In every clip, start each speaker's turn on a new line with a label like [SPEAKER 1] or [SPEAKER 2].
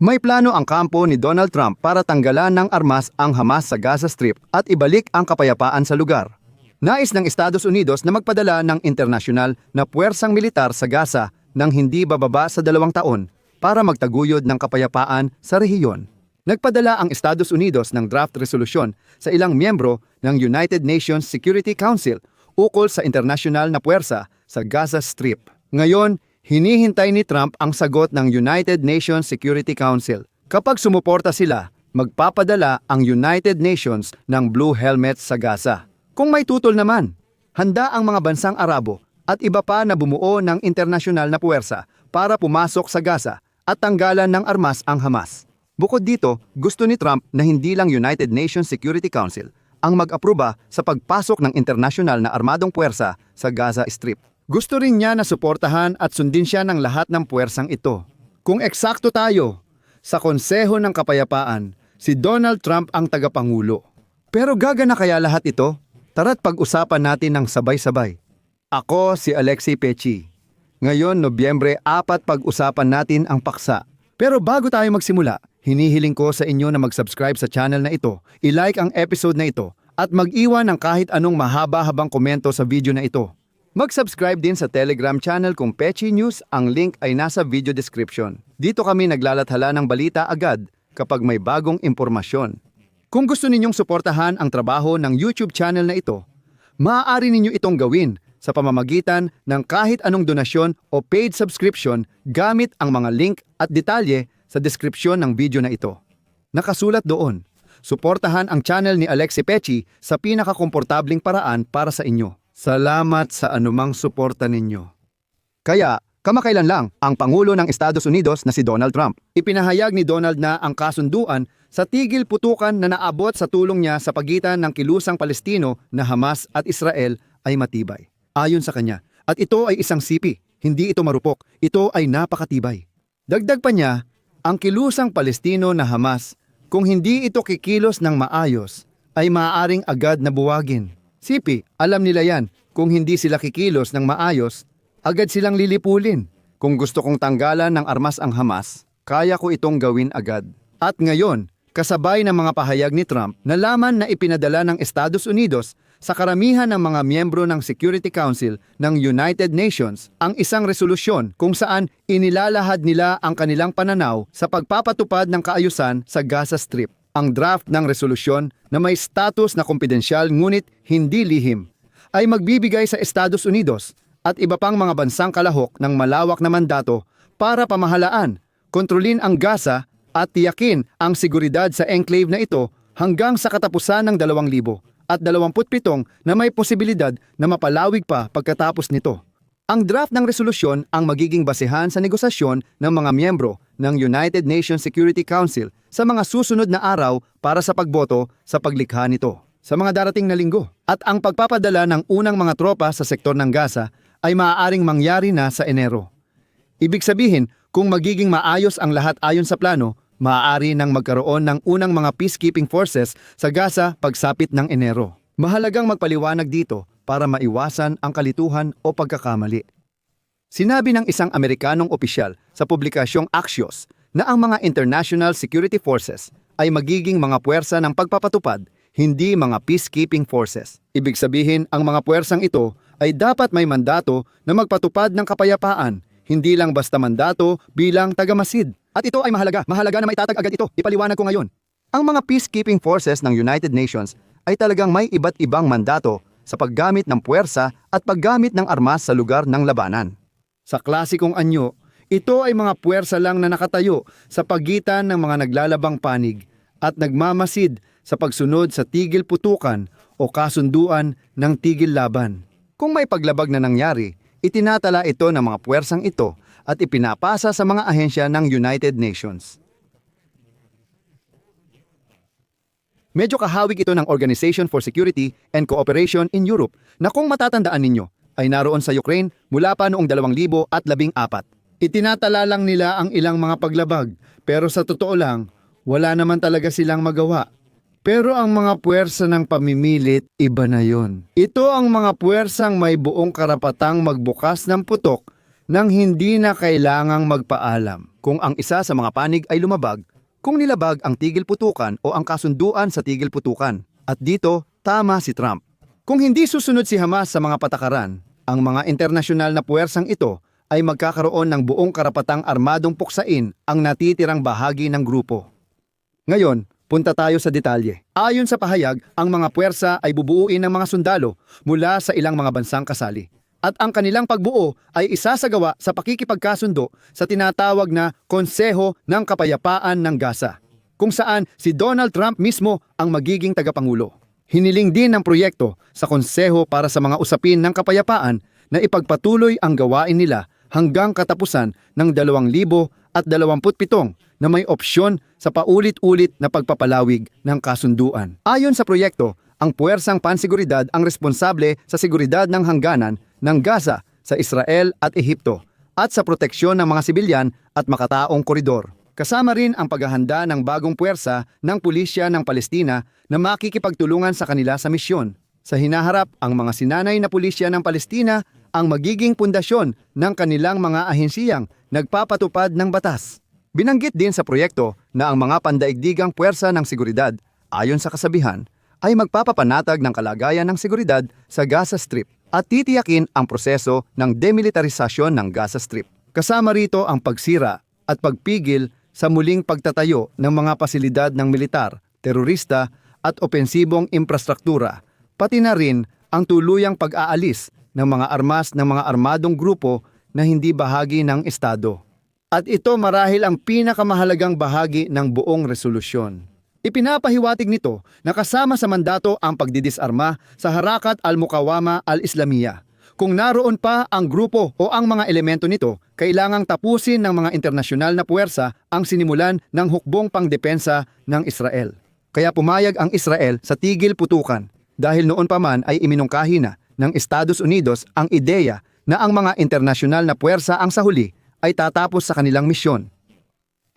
[SPEAKER 1] May plano ang kampo ni Donald Trump para tanggalan ng armas ang Hamas sa Gaza Strip at ibalik ang kapayapaan sa lugar. Nais ng Estados Unidos na magpadala ng internasyonal na puwersang militar sa Gaza nang hindi bababa sa dalawang taon para magtaguyod ng kapayapaan sa rehiyon. Nagpadala ang Estados Unidos ng draft resolusyon sa ilang miyembro ng United Nations Security Council ukol sa internasyonal na puwersa sa Gaza Strip. Ngayon, hinihintay ni Trump ang sagot ng United Nations Security Council. Kapag sumuporta sila, magpapadala ang United Nations ng Blue Helmets sa Gaza. Kung may tutol naman, handa ang mga bansang Arabo at iba pa na bumuo ng internasyonal na puwersa para pumasok sa Gaza at tanggalan ng armas ang Hamas. Bukod dito, gusto ni Trump na hindi lang United Nations Security Council ang mag-aproba sa pagpasok ng internasyonal na armadong puwersa sa Gaza Strip. Gusto rin niya na suportahan at sundin siya ng lahat ng puwersang ito. Kung eksakto tayo, sa Konseho ng Kapayapaan, si Donald Trump ang tagapangulo. Pero gagana kaya lahat ito? Tara't pag-usapan natin ng sabay-sabay. Ako si Alexi Pechi. Ngayon, Nobyembre 4, pag-usapan natin ang paksa. Pero bago tayo magsimula, hinihiling ko sa inyo na mag-subscribe sa channel na ito, i-like ang episode na ito, at mag-iwan ng kahit anong mahaba-habang komento sa video na ito. Mag-subscribe din sa Telegram channel kung Pechi News, ang link ay nasa video description. Dito kami naglalathala ng balita agad kapag may bagong impormasyon. Kung gusto ninyong suportahan ang trabaho ng YouTube channel na ito, maaari ninyo itong gawin sa pamamagitan ng kahit anong donasyon o paid subscription gamit ang mga link at detalye sa deskripsyon ng video na ito. Nakasulat doon, suportahan ang channel ni Alexi Pechi sa pinakakomportabling paraan para sa inyo. Salamat sa anumang suporta ninyo. Kaya, kamakailan lang, ang Pangulo ng Estados Unidos na si Donald Trump. Ipinahayag ni Donald na ang kasunduan sa tigil putukan na naabot sa tulong niya sa pagitan ng kilusang Palestino na Hamas at Israel ay matibay. Ayon sa kanya, at ito ay isang sipi, hindi ito marupok, ito ay napakatibay. Dagdag pa niya, ang kilusang Palestino na Hamas, kung hindi ito kikilos ng maayos, ay maaaring agad na buwagin. Sipi, alam nila yan, kung hindi sila kikilos ng maayos, agad silang lilipulin. Kung gusto kong tanggalan ng armas ang Hamas, kaya ko itong gawin agad. At ngayon, kasabay ng mga pahayag ni Trump, nalaman na ipinadala ng Estados Unidos sa karamihan ng mga miyembro ng Security Council ng United Nations ang isang resolusyon kung saan inilalahad nila ang kanilang pananaw sa pagpapatupad ng kaayusan sa Gaza Strip. Ang draft ng resolusyon na may status na kompidensyal ngunit hindi lihim ay magbibigay sa Estados Unidos at iba pang mga bansang kalahok ng malawak na mandato para pamahalaan, kontrolin ang Gaza at tiyakin ang seguridad sa enclave na ito hanggang sa katapusan ng 2,000 at 27 na may posibilidad na mapalawig pa pagkatapos nito. Ang draft ng resolusyon ang magiging basehan sa negosasyon ng mga miyembro ng United Nations Security Council sa mga susunod na araw para sa pagboto sa paglikha nito sa mga darating na linggo. At ang pagpapadala ng unang mga tropa sa sektor ng Gaza ay maaaring mangyari na sa Enero. Ibig sabihin, kung magiging maayos ang lahat ayon sa plano, maaari nang magkaroon ng unang mga peacekeeping forces sa Gaza pagsapit ng Enero. Mahalagang magpaliwanag dito para maiwasan ang kalituhan o pagkakamali. Sinabi ng isang Amerikanong opisyal sa publikasyong Axios na ang mga international security forces ay magiging mga puwersa ng pagpapatupad, hindi mga peacekeeping forces. Ibig sabihin, ang mga puwersang ito ay dapat may mandato na magpatupad ng kapayapaan, hindi lang basta mandato bilang tagamasid. At ito ay mahalaga, mahalaga na maitatag agad ito. Ipaliwanag ko ngayon. Ang mga peacekeeping forces ng United Nations ay talagang may iba't ibang mandato sa paggamit ng puwersa at paggamit ng armas sa lugar ng labanan. Sa klasikong anyo, ito ay mga puwersa lang na nakatayo sa pagitan ng mga naglalabang panig at nagmamasid sa pagsunod sa tigil putukan o kasunduan ng tigil laban. Kung may paglabag na nangyari, itinatala ito ng mga puwersang ito at ipinapasa sa mga ahensya ng United Nations. Medyo kahawig ito ng Organization for Security and Cooperation in Europe na kung matatandaan ninyo ay naroon sa Ukraine mula pa noong 2014. Itinatala lang nila ang ilang mga paglabag pero sa totoo lang, wala naman talaga silang magawa. Pero ang mga puwersa ng pamimilit, iba na yon. Ito ang mga puwersang may buong karapatang magbukas ng putok nang hindi na kailangang magpaalam. kung ang isa sa mga panig ay lumabag, kung nilabag ang tigil putukan o ang kasunduan sa tigil putukan. At dito, tama si Trump. Kung hindi susunod si Hamas sa mga patakaran, ang mga internasyonal na puwersang ito ay magkakaroon ng buong karapatang armadong puksain ang natitirang bahagi ng grupo. Ngayon, punta tayo sa detalye. Ayon sa pahayag, ang mga puwersa ay bubuuin ng mga sundalo mula sa ilang mga bansang kasali. At ang kanilang pagbuo ay isasagawa sa pakikipagkasundo sa tinatawag na Konseho ng Kapayapaan ng Gaza, kung saan si Donald Trump mismo ang magiging tagapangulo. Hiniling din ng proyekto sa Konseho para sa mga usapin ng kapayapaan na ipagpatuloy ang gawain nila hanggang katapusan ng 2027 na may opsyon sa paulit-ulit na pagpapalawig ng kasunduan. Ayon sa proyekto, ang puwersang pansiguridad ang responsable sa seguridad ng hangganan ng Gaza sa Israel at Ehipto at sa proteksyon ng mga sibilyan at makataong koridor. Kasama rin ang paghahanda ng bagong puwersa ng pulisya ng Palestina na makikipagtulungan sa kanila sa misyon. Sa hinaharap, ang mga sinanay na pulisya ng Palestina ang magiging pundasyon ng kanilang mga ahensiyang nagpapatupad ng batas. Binanggit din sa proyekto na ang mga pandaigdigang puwersa ng seguridad, ayon sa kasabihan, ay magpapapanatag ng kalagayan ng seguridad sa Gaza Strip at titiyakin ang proseso ng demilitarisasyon ng Gaza Strip. Kasama rito ang pagsira at pagpigil sa muling pagtatayo ng mga pasilidad ng militar, terorista at opensibong infrastruktura, pati na rin ang tuluyang pag-aalis ng mga armas ng mga armadong grupo na hindi bahagi ng Estado. At ito marahil ang pinakamahalagang bahagi ng buong resolusyon. Ipinapahiwatig nito na kasama sa mandato ang pagdidisarma sa Harakat al-Mukawama al-Islamiyah. Kung naroon pa ang grupo o ang mga elemento nito, kailangang tapusin ng mga internasyonal na puwersa ang sinimulan ng hukbong pangdepensa ng Israel. Kaya pumayag ang Israel sa tigil putukan dahil noon pa man ay iminungkahi na ng Estados Unidos ang ideya na ang mga internasyonal na puwersa ang sa huli ay tatapos sa kanilang misyon.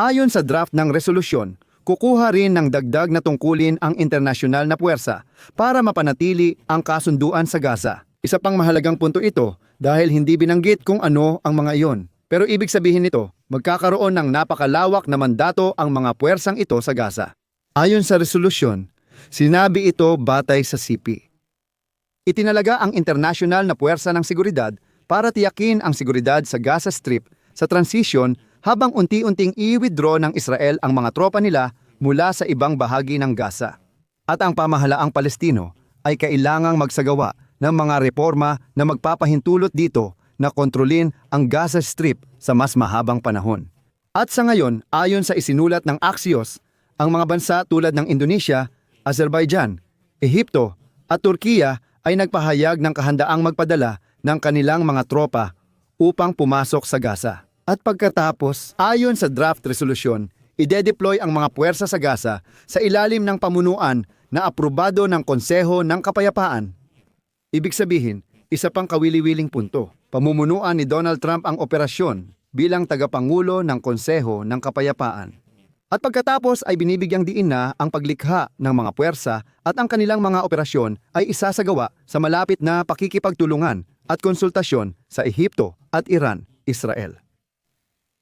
[SPEAKER 1] Ayon sa draft ng resolusyon, kukuha rin ng dagdag na tungkulin ang internasyonal na puwersa para mapanatili ang kasunduan sa Gaza. Isa pang mahalagang punto ito dahil hindi binanggit kung ano ang mga iyon. Pero ibig sabihin nito, magkakaroon ng napakalawak na mandato ang mga puwersang ito sa Gaza. Ayon sa resolusyon, sinabi ito batay sa CP. Itinalaga ang internasyonal na puwersa ng seguridad para tiyakin ang seguridad sa Gaza Strip sa transition habang unti-unting i-withdraw ng Israel ang mga tropa nila mula sa ibang bahagi ng Gaza. At ang pamahalaang Palestino ay kailangang magsagawa ng mga reforma na magpapahintulot dito na kontrolin ang Gaza Strip sa mas mahabang panahon. At sa ngayon, ayon sa isinulat ng Axios, ang mga bansa tulad ng Indonesia, Azerbaijan, Ehipto at Turkiya ay nagpahayag ng kahandaang magpadala ng kanilang mga tropa upang pumasok sa Gaza. At pagkatapos, ayon sa draft resolution, ide-deploy ang mga puwersa sa Gaza sa ilalim ng pamunuan na aprobado ng Konseho ng Kapayapaan. Ibig sabihin, isa pang kawili-wiling punto. Pamumunuan ni Donald Trump ang operasyon bilang tagapangulo ng Konseho ng Kapayapaan. At pagkatapos ay binibigyang diin na ang paglikha ng mga puwersa at ang kanilang mga operasyon ay isasagawa sa malapit na pakikipagtulungan at konsultasyon sa Ehipto at Iran, Israel.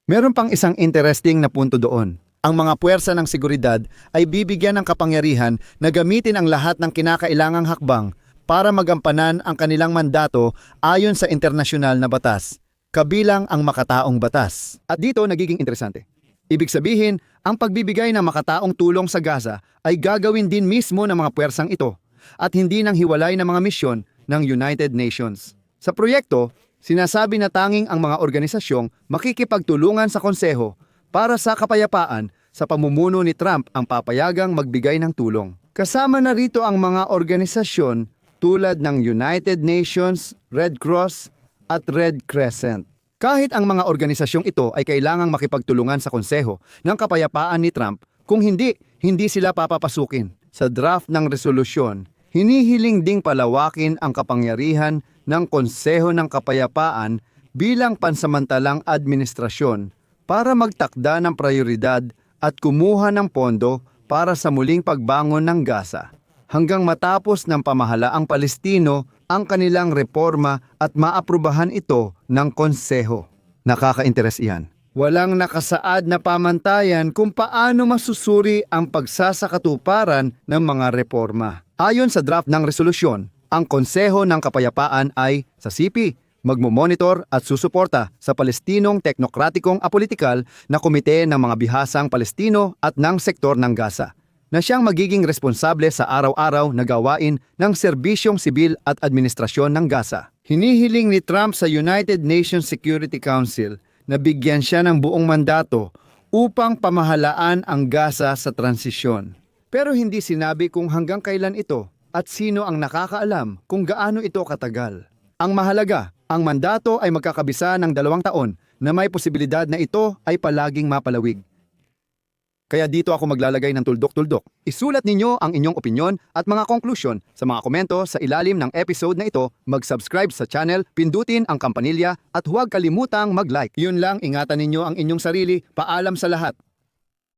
[SPEAKER 1] Meron pang isang interesting na punto doon. Ang mga puwersa ng seguridad ay bibigyan ng kapangyarihan na gamitin ang lahat ng kinakailangang hakbang para magampanan ang kanilang mandato ayon sa internasyonal na batas, kabilang ang makataong batas. At dito nagiging interesante. Ibig sabihin, ang pagbibigay ng makataong tulong sa Gaza ay gagawin din mismo ng mga puwersang ito at hindi ng hiwalay na mga misyon ng United Nations. Sa proyekto, sinasabi na tanging ang mga organisasyong makikipagtulungan sa konseho para sa kapayapaan sa pamumuno ni Trump ang papayagang magbigay ng tulong. Kasama na rito ang mga organisasyon tulad ng United Nations, Red Cross at Red Crescent. Kahit ang mga organisasyong ito ay kailangang makipagtulungan sa konseho ng kapayapaan ni Trump, kung hindi, hindi sila papapasukin. Sa draft ng resolusyon, hinihiling ding palawakin ang kapangyarihan ng Konseho ng Kapayapaan bilang pansamantalang administrasyon para magtakda ng prioridad at kumuha ng pondo para sa muling pagbangon ng Gaza hanggang matapos ng pamahalaang Palestino ang kanilang reforma at maaprubahan ito ng konseho. Nakaka-interes iyan. Walang nakasaad na pamantayan kung paano masusuri ang pagsasakatuparan ng mga reforma. Ayon sa draft ng resolusyon, ang Konseho ng Kapayapaan ay, sa CP, magmumonitor at susuporta sa Palestinong Teknokratikong Apolitikal na Komite ng mga Bihasang Palestino at ng sektor ng Gaza na siyang magiging responsable sa araw-araw na gawain ng serbisyong sibil at administrasyon ng Gaza. Hinihiling ni Trump sa United Nations Security Council na bigyan siya ng buong mandato upang pamahalaan ang Gaza sa transisyon. Pero hindi sinabi kung hanggang kailan ito at sino ang nakakaalam kung gaano ito katagal. Ang mahalaga, ang mandato ay magkakabisa ng dalawang taon na may posibilidad na ito ay palaging mapalawig. Kaya dito ako maglalagay ng tuldok-tuldok. Isulat ninyo ang inyong opinyon at mga konklusyon sa mga komento sa ilalim ng episode na ito, mag-subscribe sa channel, pindutin ang kampanilya at huwag kalimutang mag-like. Yun lang, ingatan ninyo ang inyong sarili. Paalam sa lahat.